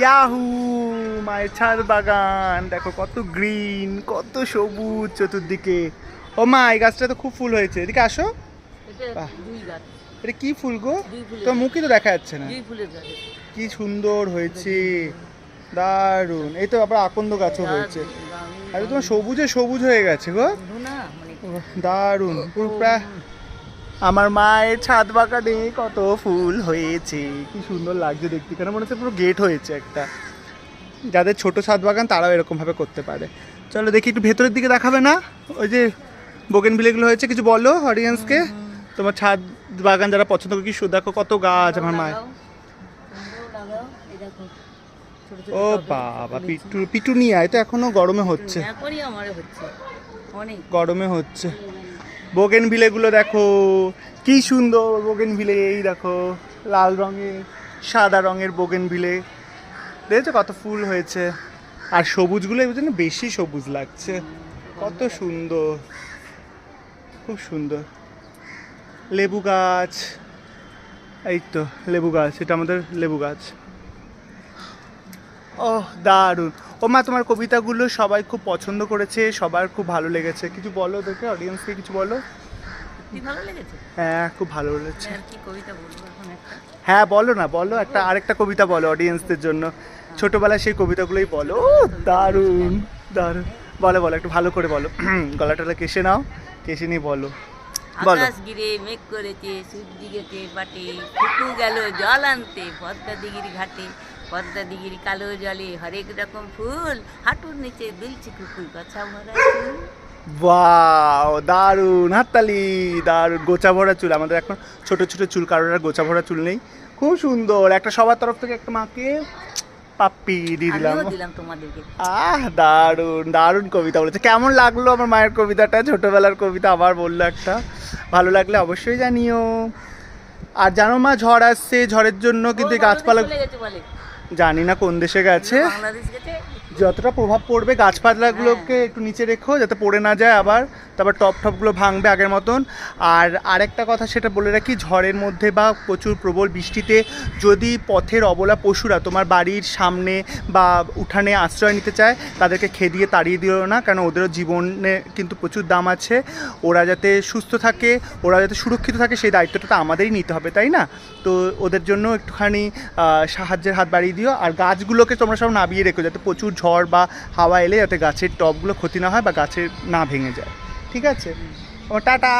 Yahoo মায়ের ছাদ বাগান দেখো কত গ্রিন কত সবুজ চতুর্দিকে। ও মা এই গাছটা তো খুব ফুল হয়েছে। এদিকে আসো। এটা কি ফুল গো? তোমার মুখই তো দেখা যাচ্ছে না। কি সুন্দর হয়েছে। দারুণ। এই তো আবার আকন্দ গাছও হয়েছে। আরে তোমার সবুজে সবুজ হয়ে গেছে গো। মানে দারুণ। পুরো প্রায় আমার মায়ের ছাদ বাগানে কত ফুল হয়েছে কি সুন্দর লাগছে দেখতে। কেন মনে হচ্ছে পুরো গেট হয়েছে একটা। যাদের ছোট ছাদ বাগান তারাও এরকমভাবে করতে পারে। চলো দেখি একটু ভেতরের দিকে দেখাবে না? ওই যে বোগেন বিলেগুলো হয়েছে কিছু বলো অডিয়েন্সকে তোমার ছাদ বাগান যারা পছন্দ করে কি দেখো কত গাছ আমার মায়ের। ও বাবা পিটু পিটুনিয়া এটা এখনও গরমে হচ্ছে। গরমে হচ্ছে। বোগেন ভিলেগুলো দেখো, কি সুন্দর বোগেন ভিলে এই দেখো, লাল রঙের, সাদা রঙের বোগেন ভিলে দেখেছ কত ফুল হয়েছে? আর সবুজগুলো এই জন্য বেশি সবুজ লাগছে। কত সুন্দর, খুব সুন্দর। লেবু গাছ, এই তো, লেবু গাছ, এটা আমাদের লেবু গাছ। ওহ দারুণ। ও মা তোমার কবিতাগুলো সবাই খুব পছন্দ করেছে সবার খুব ভালো লেগেছে। কিছু বলো দেখে অডিয়েন্সকে কিছু বলো? কি ভালো লেগেছে? হ্যাঁ খুব ভালো লেগেছে। আর কি কবিতা বলব এখন একটা? হ্যাঁ বলো না বলো একটা আরেকটা কবিতা বলো অডিয়েন্সদের জন্য। ছোটবেলায় সেই কবিতাগুলোই বলো। ও দারুণ দারুণ। বলো বলো একটু ভালো করে বলো। গলাটা কেসে নাও কেসে নিয়ে বলো। বলো। আকাশ গিরে মেঘ করেছে সূর্য গেছে বাটে ফুটু গেল জল আনতে পদ্মা দিঘির ঘাটে। পদ্মা দিঘির কালো জলে হরেক রকম ফুল হাঁটুর নিচে দুলছে কুকুর কথা ভরা চুল। বাও দারুণ হাততালি দারুণ গোচা ভরা চুল। আমাদের এখন ছোট ছোট চুল কারোর আর গোচা ভরা চুল নেই। খুব সুন্দর একটা সবার তরফ থেকে একটা মাকে পাপ্পি দিয়ে দিলাম। আহ দারুণ দারুণ কবিতা বলেছে। কেমন লাগল আমার মায়ের কবিতাটা? ছোটবেলার কবিতা আবার বলল একটা। ভালো লাগলে অবশ্যই জানিও। আর জানো মা ঝড় আসছে ঝড়ের জন্য কিন্তু গাছপালা গেছে জানি না কোন দেশে গেছে। যতটা প্রভাব পড়বে গাছপালাগুলোকে একটু নিচে রেখো যাতে পড়ে না যায় আবার। তারপর টপ টপগুলো ভাঙবে আগের মতন। আর আরেকটা কথা সেটা বলে রাখি ঝড়ের মধ্যে বা প্রচুর প্রবল বৃষ্টিতে যদি পথের অবলা পশুরা তোমার বাড়ির সামনে বা উঠানে আশ্রয় নিতে চায় তাদেরকে খেদিয়ে তাড়িয়ে দিও না কারণ ওদেরও জীবনে কিন্তু প্রচুর দাম আছে। ওরা যাতে সুস্থ থাকে ওরা যাতে সুরক্ষিত থাকে সেই দায়িত্বটা তো আমাদেরই নিতে হবে তাই না? তো ওদের জন্য একটুখানি সাহায্যের হাত বাড়িয়ে দিও আর গাছগুলোকে তোমরা সব নাবিয়ে রেখো যাতে প্রচুর ঝড় বা হাওয়া এলে যাতে গাছের টবগুলো ক্ষতি না হয় বা গাছের না ভেঙে যায়। ঠিক আছে? ও টাটা।